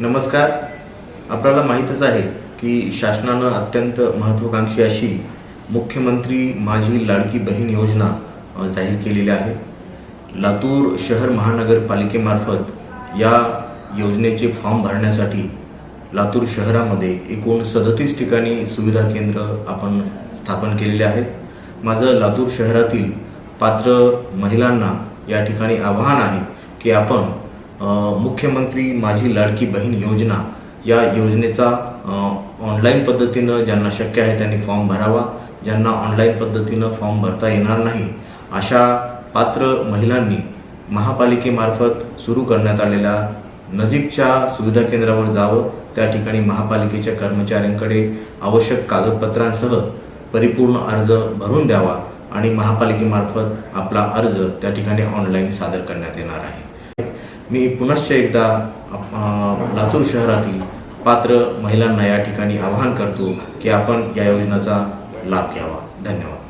नमस्कार. आपल्याला माहीतच आहे की शासनानं अत्यंत महत्त्वाकांक्षी अशी मुख्यमंत्री माझी लाडकी बहीण योजना जाहीर केलेली आहे. लातूर शहर महानगरपालिकेमार्फत या योजनेचे फॉर्म भरण्यासाठी लातूर शहरामध्ये एकूण सदतीस ठिकाणी सुविधा केंद्र आपण स्थापन केलेले आहेत. माझं लातूर शहरातील पात्र महिलांना या ठिकाणी आवाहन आहे की आपण मुख्यमंत्री माझी लाडकी बहीण योजना या योजनेचा ऑनलाईन पद्धतीनं ज्यांना शक्य आहे त्यांनी फॉर्म भरावा. ज्यांना ऑनलाईन पद्धतीनं फॉर्म भरता येणार नाही अशा पात्र महिलांनी महापालिकेमार्फत सुरू करण्यात आलेल्या नजीकच्या सुविधा केंद्रावर जावं. त्या ठिकाणी महापालिकेच्या कर्मचाऱ्यांकडे आवश्यक कागदपत्रांसह परिपूर्ण अर्ज भरून द्यावा आणि महापालिकेमार्फत आपला अर्ज त्या ठिकाणी ऑनलाईन सादर करण्यात येणार आहे. मी पुनश्च एकदा लातूर शहरातील पात्र महिलांना या ठिकाणी आवाहन करतो की आपण या योजनेचा लाभ घ्यावा. धन्यवाद.